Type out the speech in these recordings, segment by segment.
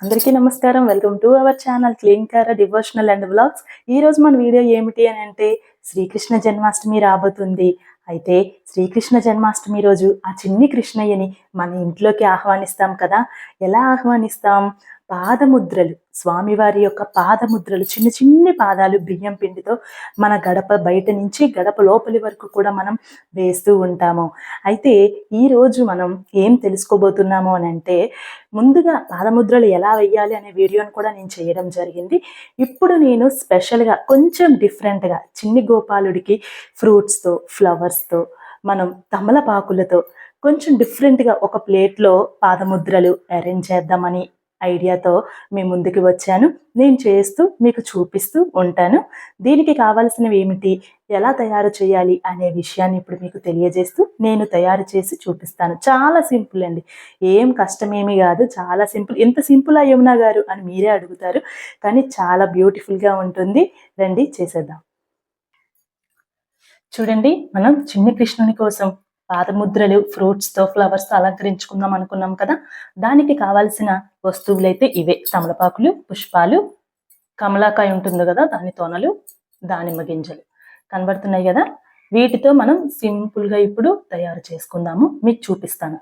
అందరికీ నమస్కారం. Welcome to our channel clean car devotional and blogs ఈరోజు మన వీడియో ఏమిటి అని అంటే శ్రీకృష్ణ జన్మాష్టమి రాబోతుంది. అయితే శ్రీకృష్ణ జన్మాష్టమి రోజు ఆ చిన్ని కృష్ణయ్యని మన ఇంట్లోకి ఆహ్వానిస్తాం కదా. ఎలా ఆహ్వానిస్తాం? పాదముద్రలు. స్వామివారి యొక్క పాదముద్రలు చిన్న చిన్ని పాదాలు బియ్యం పిండితో మన గడప బయట నుంచి గడప లోపలి వరకు కూడా మనం వేస్తూ ఉంటాము. అయితే ఈరోజు మనం ఏం తెలుసుకోబోతున్నాము అని అంటే ముందుగా పాదముద్రలు ఎలా వేయాలి అనే వీడియోని కూడా నేను చేయడం జరిగింది. ఇప్పుడు నేను స్పెషల్గా కొంచెం డిఫరెంట్గా చిన్ని గోపాలుడికి ఫ్రూట్స్తో ఫ్లవర్స్తో మనం తమలపాకులతో కొంచెం డిఫరెంట్గా ఒక ప్లేట్లో పాదముద్రలు అరేంజ్ చేద్దామని ఐడియాతో మీ ముందుకు వచ్చాను. నేను చేస్తూ మీకు చూపిస్తూ ఉంటాను. దీనికి కావాల్సినవి ఏమిటి? ఎలా తయారు చేయాలి అనే విషయాన్ని ఇప్పుడు మీకు తెలియజేస్తూ నేను తయారు చేసి చూపిస్తాను. చాలా సింపుల్ అండి. ఏం కష్టమేమీ కాదు. చాలా సింపుల్. ఎంత సింపుల్ యమునా గారు అని మీరే అడుగుతారు. కానీ చాలా బ్యూటిఫుల్గా ఉంటుంది. రండి చేసేద్దాం. చూడండి మనం చిన్ని కృష్ణుని కోసం పాదముద్రలు ఫ్రూట్స్తో ఫ్లవర్స్తో అలంకరించుకుందాం అనుకున్నాం కదా. దానికి కావాల్సిన వస్తువులైతే ఇవే. తమలపాకులు పుష్పాలు కమలాకాయ ఉంటుంది కదా దాని తొనలు దానిమ్మ గింజలు కనబడుతున్నాయి కదా. వీటితో మనం సింపుల్గా ఇప్పుడు తయారు చేసుకుందాము. మీకు చూపిస్తాను.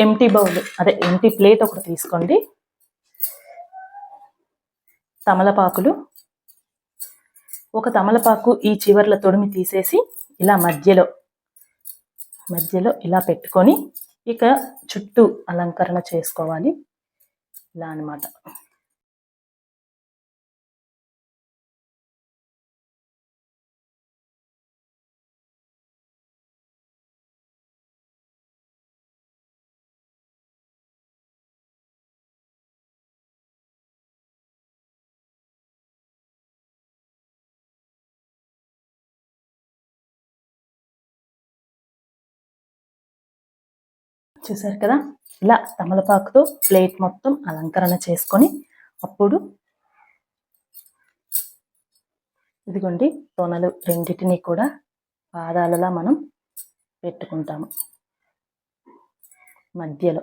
ఎంటీ బౌల్ అదే ఎంటీ ప్లేట్ ఒకటి తీసుకోండి. తమలపాకులు. ఒక తమలపాకు ఈ చివర్ల తొడిమి తీసేసి ఇలా మధ్యలో మధ్యలో ఇలా పెట్టుకొని ఇక చుట్టూ అలంకరణ చేసుకోవాలి. ఇలా అనమాట చూసారు కదా? ఇలా తమలపాకుతో ప్లేట్ మొత్తం అలంకరణ చేసుకొని అప్పుడు ఇదిగోండి తొనలు రెండింటిని కూడా పాదాలలా మనం పెట్టుకుంటాము. మధ్యలో.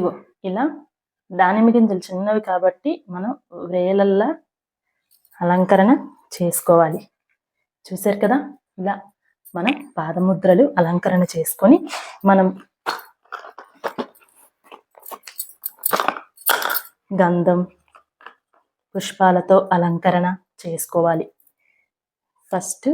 ఇదిగో ఇలా దానిమ్మ గింజలు చిన్నవి కాబట్టి మనం వేలల్లా అలంకరణ చేసుకోవాలి. చూసారు కదా? ఇలా మనం పాదముద్రలు అలంకరణ చేసుకొని మనం గంధం పుష్పాలతో అలంకరణ చేసుకోవాలి. ఫస్ట్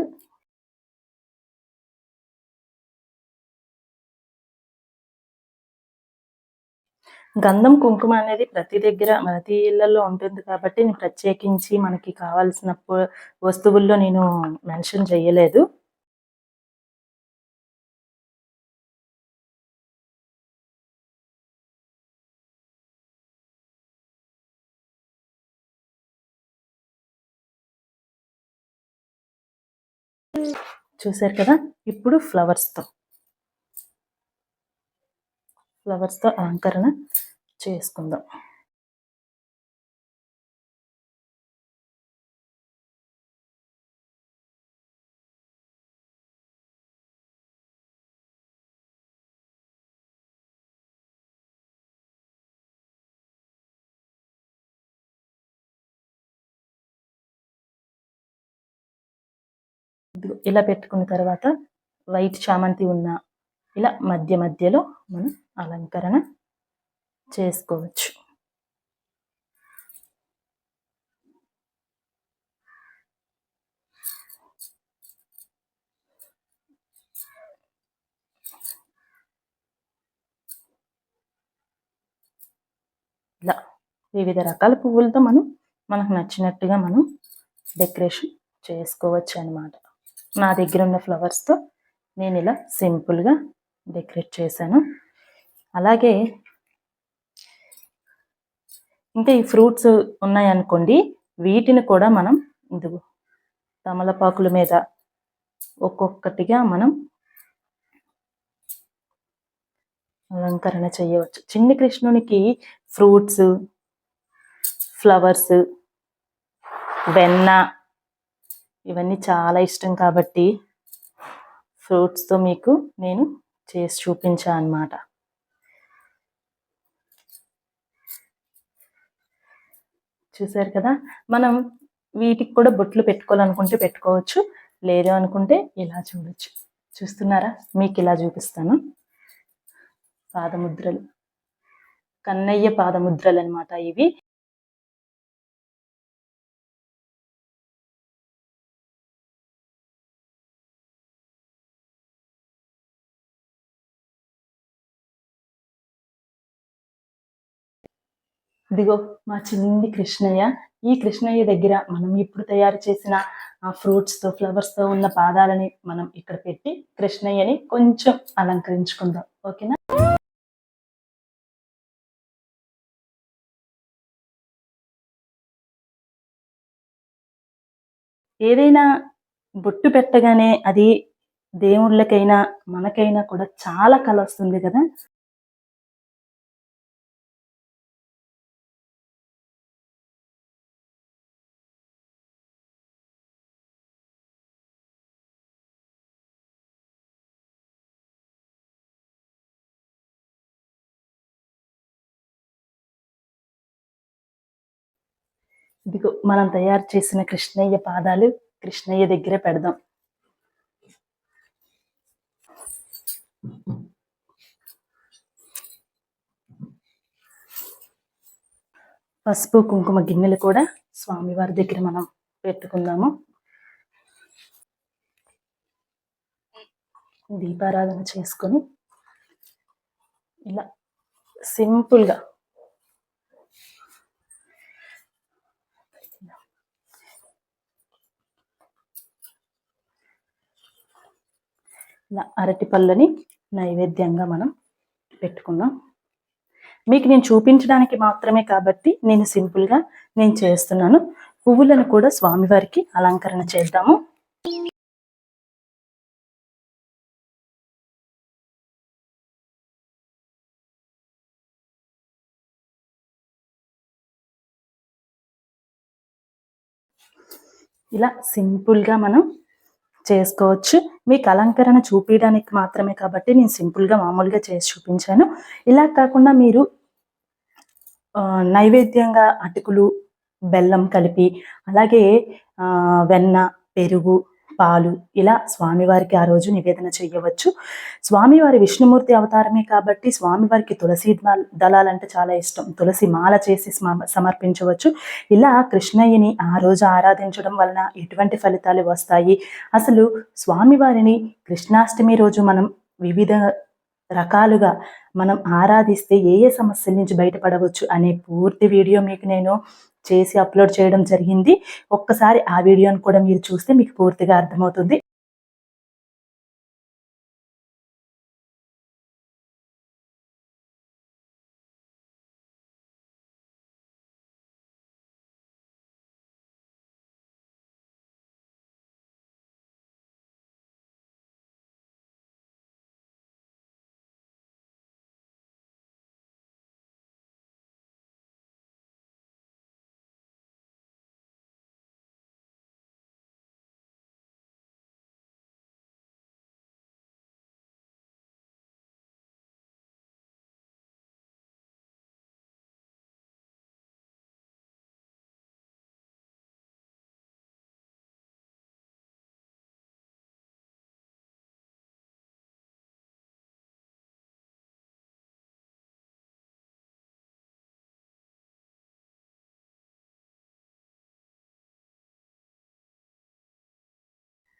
గంధం కుంకుమ అనేది ప్రతి దగ్గర ప్రతి ఇళ్ళలో ఉంటుంది కాబట్టి నేను ప్రత్యేకించి మనకి కావాల్సిన వస్తువుల్లో నేను మెన్షన్ చేయలేదు. చూసారు కదా? ఇప్పుడు ఫ్లవర్స్తో. ఫ్లవర్స్తో అలంకరణ. చేసుకుందాం. ఇలా పెట్టుకున్న తర్వాత వైట్ చామంతి ఉన్న ఇలా మధ్య మధ్యలో మనం అలంకరణ చేసుకోవచ్చు. ఇలా వివిధ రకాల పువ్వులతో మనం మనకు నచ్చినట్టుగా మనం డెకరేషన్ చేసుకోవచ్చు అనమాట నా దగ్గర ఉన్న ఫ్లవర్స్తో నేను ఇలా సింపుల్గా డెకరేట్ చేశాను. అలాగే ఇంకా ఈ ఫ్రూట్స్ ఉన్నాయనుకోండి వీటిని కూడా మనం ఇందుకు తమలపాకుల మీద ఒక్కొక్కటిగా మనం అలంకరణ చేయవచ్చు. చిన్ని కృష్ణునికి ఫ్రూట్స్ ఫ్లవర్స్ వెన్న ఇవన్నీ చాలా ఇష్టం కాబట్టి ఫ్రూట్స్తో మీకు నేను చేసి చూపించా అన్నమాట. చూసారు కదా? మనం వీటికి కూడా బొట్లు పెట్టుకోవాలనుకుంటే పెట్టుకోవచ్చు. లేదు అనుకుంటే ఇలా చూడొచ్చు. చూస్తున్నారా? మీకు ఇలా చూపిస్తాను. పాదముద్రలు. కన్నయ్య పాదముద్రలు అనమాట ఇవి. ఇదిగో మా చిన్ని కృష్ణయ్య ఈ కృష్ణయ్య దగ్గర మనం ఇప్పుడు తయారు చేసిన ఆ ఫ్రూట్స్తో ఫ్లవర్స్తో ఉన్న పాదాలని మనం ఇక్కడ పెట్టి కృష్ణయ్యని కొంచెం అలంకరించుకుందాం. ఓకేనా? ఏదైనా బొట్టు పెట్టగానే అది దేవుళ్ళకైనా మనకైనా కూడా చాలా కల వస్తుంది కదా? ఇదిగో మనం తయారు చేసిన కృష్ణయ్య పాదాలు కృష్ణయ్య దగ్గర పెడదాం. పసుపు కుంకుమ గిన్నెలు కూడా స్వామివారి దగ్గర మనం పెట్టుకుందాము. దీపారాధన చేసుకొని ఇలా సింపుల్గా అరటి పళ్ళని నైవేద్యంగా మనం పెట్టుకున్నాం. మీకు నేను చూపించడానికి మాత్రమే కాబట్టి నేను సింపుల్గా నేను చేస్తున్నాను. పువ్వులను కూడా స్వామివారికి అలంకరణ చేద్దాము. ఇలా సింపుల్గా మనం చేసుకోవచ్చు. మీకు అలంకరణ చూపించడానికి మాత్రమే కాబట్టి నేను సింపుల్గా మామూలుగా చేసి చూపించాను. ఇలా కాకుండా మీరు నైవేద్యంగా అటుకులు బెల్లం కలిపి అలాగే వెన్న పెరుగు పాలు ఇలా స్వామివారికి ఆ రోజు నివేదన చేయవచ్చు స్వామివారి విష్ణుమూర్తి అవతారమే కాబట్టి స్వామివారికి తులసి దళాలంటే చాలా ఇష్టం. తులసి మాల చేసి సమర్పించవచ్చు. ఇలా కృష్ణయ్యని ఆ రోజు ఆరాధించడం వలన ఎటువంటి ఫలితాలు వస్తాయి? అసలు స్వామివారిని కృష్ణాష్టమి రోజు మనం వివిధ రకాలుగా మనం ఆరాధిస్తే ఏ ఏ సమస్యల నుంచి బయటపడవచ్చు అనే పూర్తి వీడియో మీకు నేను చేసి అప్లోడ్ చేయడం జరిగింది. ఒక్కసారి ఆ వీడియోని కూడా మీరు చూస్తే మీకు పూర్తిగా అర్థమవుతుంది.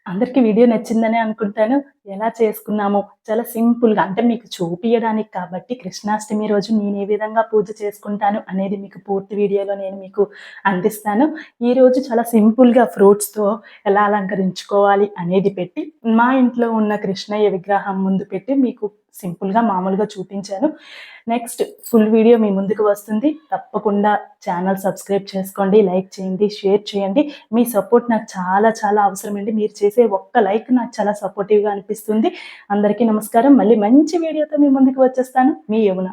అందరికీ వీడియో నచ్చిందని అనుకుంటాను. ఎలా చేసుకున్నాము చాలా సింపుల్గా అంటే మీకు చూపించడానికి కాబట్టి కృష్ణాష్టమి రోజు నేను ఏ విధంగా పూజ చేసుకుంటాను అనేది మీకు పూర్తి వీడియోలో నేను మీకు అందిస్తాను. ఈ రోజు చాలా సింపుల్గా ఫ్రూట్స్తో ఎలా అలంకరించుకోవాలి అనేది పెట్టి మా ఇంట్లో ఉన్న కృష్ణయ్య విగ్రహం ముందు పెట్టి మీకు సింపుల్గా మామూలుగా చూపించాను. నెక్స్ట్ ఫుల్ వీడియో మీ ముందుకు వస్తుంది. తప్పకుండా ఛానల్ సబ్స్క్రైబ్ చేసుకోండి లైక్ చేయండి షేర్ చేయండి. మీ సపోర్ట్ నాకు చాలా చాలా అవసరం అండి మీరు చేసే ఒక్క లైక్ నాకు చాలా సపోర్టివ్గా అనిపిస్తుంది. అందరికీ నమస్కారం. మళ్ళీ మంచి వీడియోతో మీ ముందుకు వచ్చేస్తాను. మీ యమున.